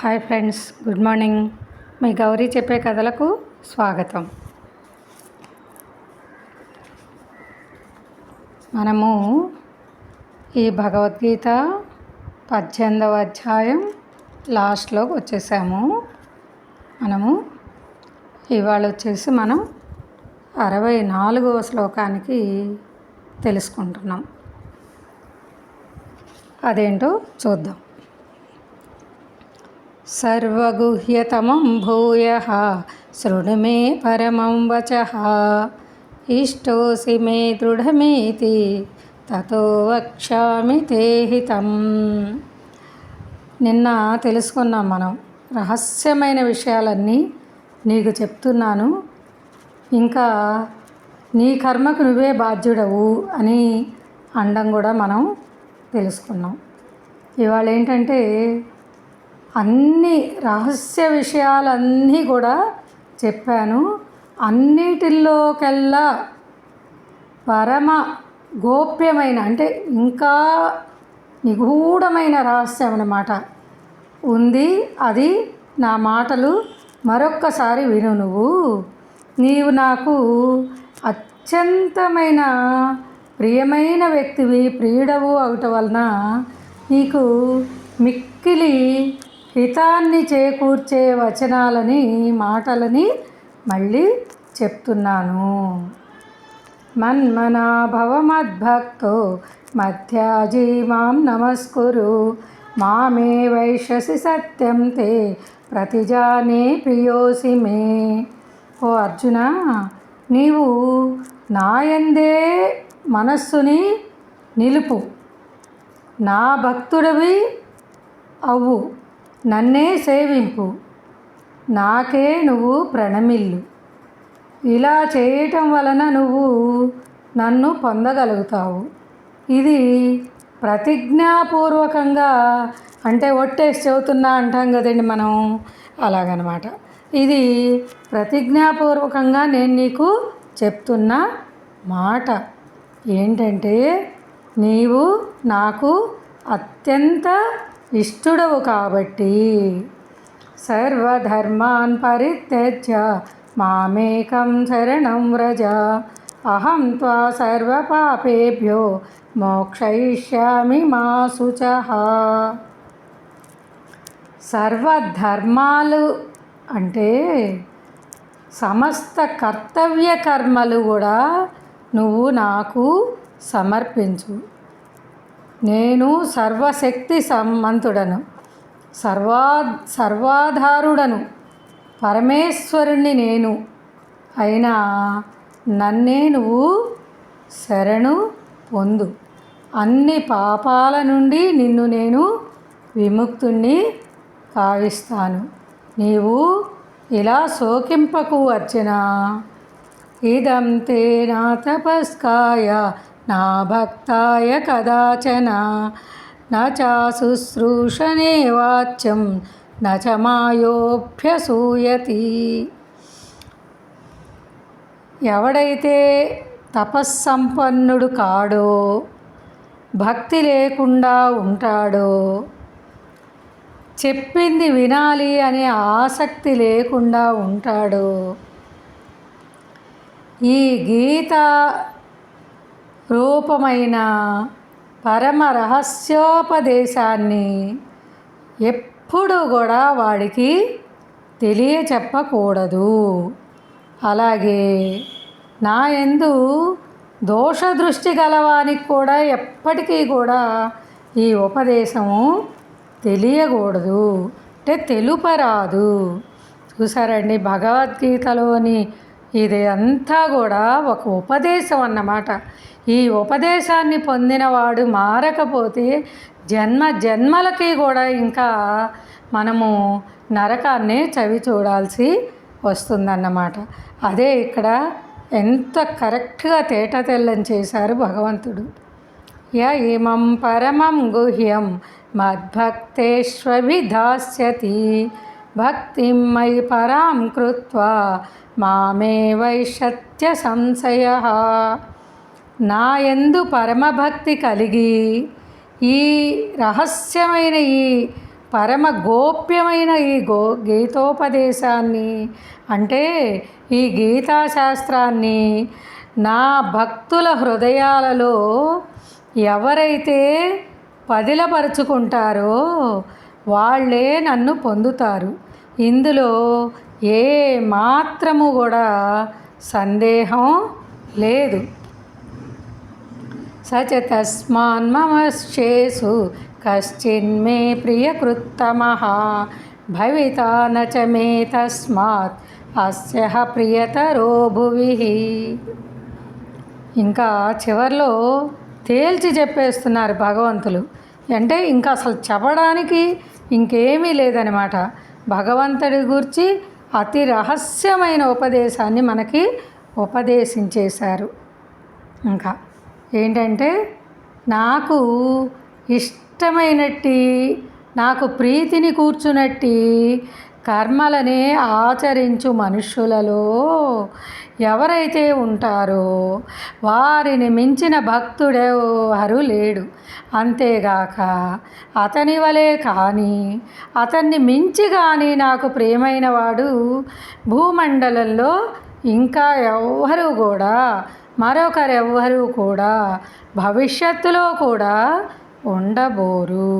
Hi friends good morning. మీ గౌరీ చెప్పే కథలకు స్వాగతం. మనము ఈ భగవద్గీత పద్దెనిమిదవ అధ్యాయం లాస్ట్లోకి వచ్చేసాము. మనము ఇవాళ వచ్చేసి మనం అరవై నాలుగవ శ్లోకానికి తెలుసుకుంటున్నాం. అదేంటో చూద్దాం. సర్వగుహ్యతమం భూయ శృణు మే పరమం వచ ఇష్టోసి మే దృఢమేతి తతో వక్ష్యామి తే హితం నిన్న తెలుసుకున్నాం మనం రహస్యమైన విషయాలన్నీ నీకు చెప్తున్నాను. ఇంకా నీ కర్మకు నువ్వే బాధ్యుడవు అని అండం కూడా మనం తెలుసుకున్నాం. ఇవాళ ఏంటంటే అన్ని రహస్య విషయాలన్నీ కూడా చెప్పాను. అన్నిటిల్లోకెల్లా పరమ గోప్యమైన అంటే ఇంకా నిగూఢమైన రహస్యం అన్నమాట ఉంది. అది నా మాటలు మరొక్కసారి విను నువ్వు. నీవు నాకు అత్యంతమైన ప్రియమైన వ్యక్తివి ప్రియుడవు అవటం వలన నీకు మిక్కిలి హితాన్ని చేకూర్చే వచనాలని మాటలని మళ్ళీ చెప్తున్నాను. మన్మనాభవమద్భక్తో మధ్యాజీ మాం నమస్కురు. మామే వైషసి సత్యం తే ప్రతిజానే ప్రియోసి మే. ఓ అర్జున నీవు నాయందే మనస్సుని నిలుపు. నా భక్తుడివి అవ్వు. నన్నే సేవింపు. నాకే నువ్వు ప్రణమిల్లు. ఇలా చేయటం వలన నువ్వు నన్ను పొందగలుగుతావు. ఇది ప్రతిజ్ఞాపూర్వకంగా అంటే ఒట్టేసి చెబుతున్నా అంటాం కదండి మనం. అలాగనమాట. ఇది ప్రతిజ్ఞాపూర్వకంగా నేను నీకు చెప్తున్న మాట. ఏంటంటే నీవు నాకు అత్యంత ఇష్టడవు కాబట్టి సర్వధర్మాన్ పరిత్యజ్య మామేకం శరణం వ్రజ. అహం త్వా సర్వపాపేభ్యో మోక్షయిష్యామి మా శుచ. సర్వధర్మాలు అంటే సమస్త కర్తవ్య కర్మలు కూడా నువ్వు నాకు సమర్పించు. నేను సర్వశక్తి సంవంతుడను సర్వా సర్వాధారుడను పరమేశ్వరుణ్ణి నేను. అయినా నన్నే నువ్వు శరణు పొందు. అన్ని పాపాల నుండి నిన్ను నేను విముక్తుణ్ణి కావిస్తాను. నీవు ఇలా శోకింపకు అర్చన ఇదం తే నా తపస్కాయ నా భక్తాయ కదాచన నాశుశ్రూషణే వాచ్యం నచ మాయోభ్యసూయతి ఎవడైతే తపస్సంపన్నుడు కాడో భక్తి లేకుండా ఉంటాడో చెప్పింది వినాలి అనే ఆసక్తి లేకుండా ఉంటాడో ఈ గీత రూపమైన పరమ రహస్యోపదేశాన్ని ఎప్పుడు కూడా వాడికి తెలియచెప్పకూడదు. అలాగే నా ఎందు దోషదృష్టి గలవానికి కూడా ఎప్పటికీ కూడా ఈ ఉపదేశము తెలియకూడదు. అంటే తెలుపరాదు. చూసారండి భగవద్గీతలోని ఇది అంతా కూడా ఒక ఉపదేశం అన్నమాట. ఈ ఉపదేశాన్ని పొందినవాడు మారకపోతే జన్మ జన్మలకి కూడా ఇంకా మనము నరకాన్ని చవి చూడాల్సి వస్తుందన్నమాట. అదే ఇక్కడ ఎంత కరెక్ట్గా తేట తెల్లని చేశారు భగవంతుడు. య ఇమం పరమం గుహ్యం మద్భక్తేష్వభిధాస్యతి భక్తిం మయి పరాం కృత్వా మామే వైషత్య సంశయ. నా యందు పరమభక్తి కలిగి ఈ రహస్యమైన ఈ పరమ గోప్యమైన ఈ గో గీతోపదేశాన్ని అంటే ఈ గీతాశాస్త్రాన్ని నా భక్తుల హృదయాలలో ఎవరైతే పదిలపరుచుకుంటారో వాళ్ళే నన్ను పొందుతారు. ఇందులో ఏ మాత్రము కూడా సందేహం లేదు. సచ కశ్చిన్ కశ్చిన్మే ప్రియకృత్తమ భవిత నచ మే తస్మాత్ అస్య ప్రియతరో భువి. ఇంకా చివర్లో తేల్చి చెప్పేస్తున్నారు భగవంతులు. అంటే ఇంకా అసలు చెప్పడానికి ఇంకేమీ లేదనమాట భగవంతుడి గురించి అతి రహస్యమైన ఉపదేశాన్ని మనకి ఉపదేశించేశారు. ఇంకా ఏంటంటే నాకు ఇష్టమైనట్టి నాకు ప్రీతిని కూర్చున్నట్టి కర్మలనే ఆచరించు మనుష్యులలో ఎవరైతే ఉంటారో వారిని మించిన భక్తుడెవరు లేడు. అంతేగాక అతని వలె కానీ అతన్ని మించి కానీ నాకు ప్రేమైన వాడు భూమండలంలో ఇంకా ఎవ్వరూ కూడా మరొకరెవ్వరూ కూడా భవిష్యత్తులో కూడా ఉండబోరు.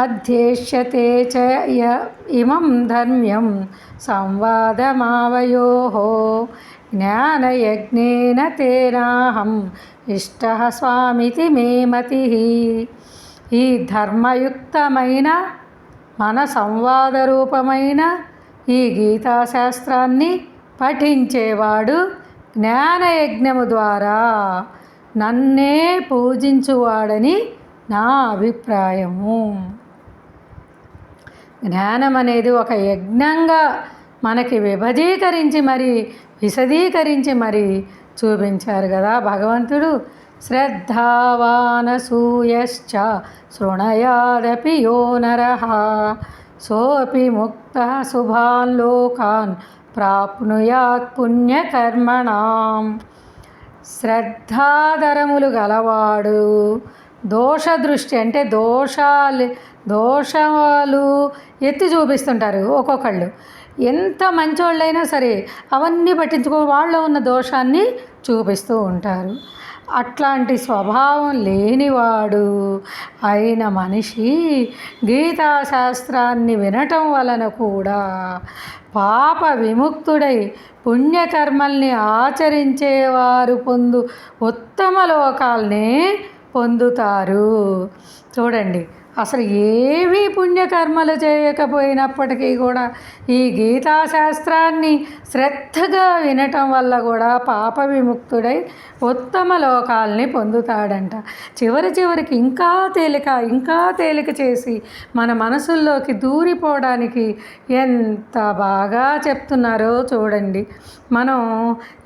అధ్యేష్యతే చ య ఇమం ధర్మ్యం సంవాదమావయో జ్ఞానయజ్ఞేన తేనాహం ఇష్ట స్వామితి మే మతి ఈ ధర్మయుక్తమైన మన సంవాద రూపమైన ఈ గీతాశాస్త్రాన్ని పఠించేవాడు జ్ఞానయజ్ఞము ద్వారా నన్నే పూజించువాడని నా అభిప్రాయము. జ్ఞానం అనేది ఒక యజ్ఞంగా మనకి విభజీకరించి మరి విశదీకరించి మరి చూపించారు కదా భగవంతుడు. శ్రద్ధావానసూయశ్చ శృణయాదపి యో నర. సోపి ముక్త శుభాన్ లోకాన్ ప్రాప్నుయాత్ పుణ్యకర్మణాం. శ్రద్ధాధరములు గలవాడు దోష దృష్టి అంటే దోషాలు దోషాలు ఎత్తి చూపిస్తుంటారు ఒక్కొక్కళ్ళు. ఎంత మంచోళ్ళైనా సరే అవన్నీ పట్టించుకో వాళ్ళు ఉన్న దోషాన్ని చూపిస్తూ ఉంటారు. అట్లాంటి స్వభావం లేనివాడు అయిన మనిషి గీతాశాస్త్రాన్ని వినటం వలన కూడా పాప విముక్తుడై పుణ్యకర్మల్ని ఆచరించేవారు పొందు ఉత్తమ లోకాల్ని పొందుతారు. చూడండి అసలు ఏవి పుణ్యకర్మలు చేయకపోయినప్పటికీ కూడా ఈ గీతాశాస్త్రాన్ని శ్రద్ధగా వినటం వల్ల కూడా పాప విముక్తుడై ఉత్తమ లోకాల్ని పొందుతాడంట. చివరి చివరికి ఇంకా తేలిక ఇంకా తేలిక చేసి మన మనసుల్లోకి దూరిపోవడానికి ఎంత బాగా చెప్తున్నారో చూడండి. మనం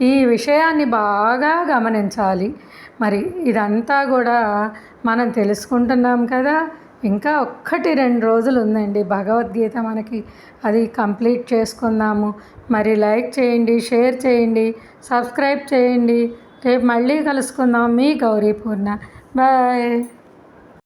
ఈ విషయాన్ని బాగా గమనించాలి. మరి ఇదంతా కూడా మనం తెలుసుకుంటున్నాం కదా. ఇంకా ఒక్కటి రెండు రోజులు ఉందండి. భగవద్గీత మనకి అది కంప్లీట్ చేసుకుందాము. మరి లైక్ చేయండి షేర్ చేయండి సబ్స్క్రైబ్ చేయండి. రేపు మళ్ళీ కలుసుకుందాం. మీ గౌరీ పూర్ణ. బాయ్.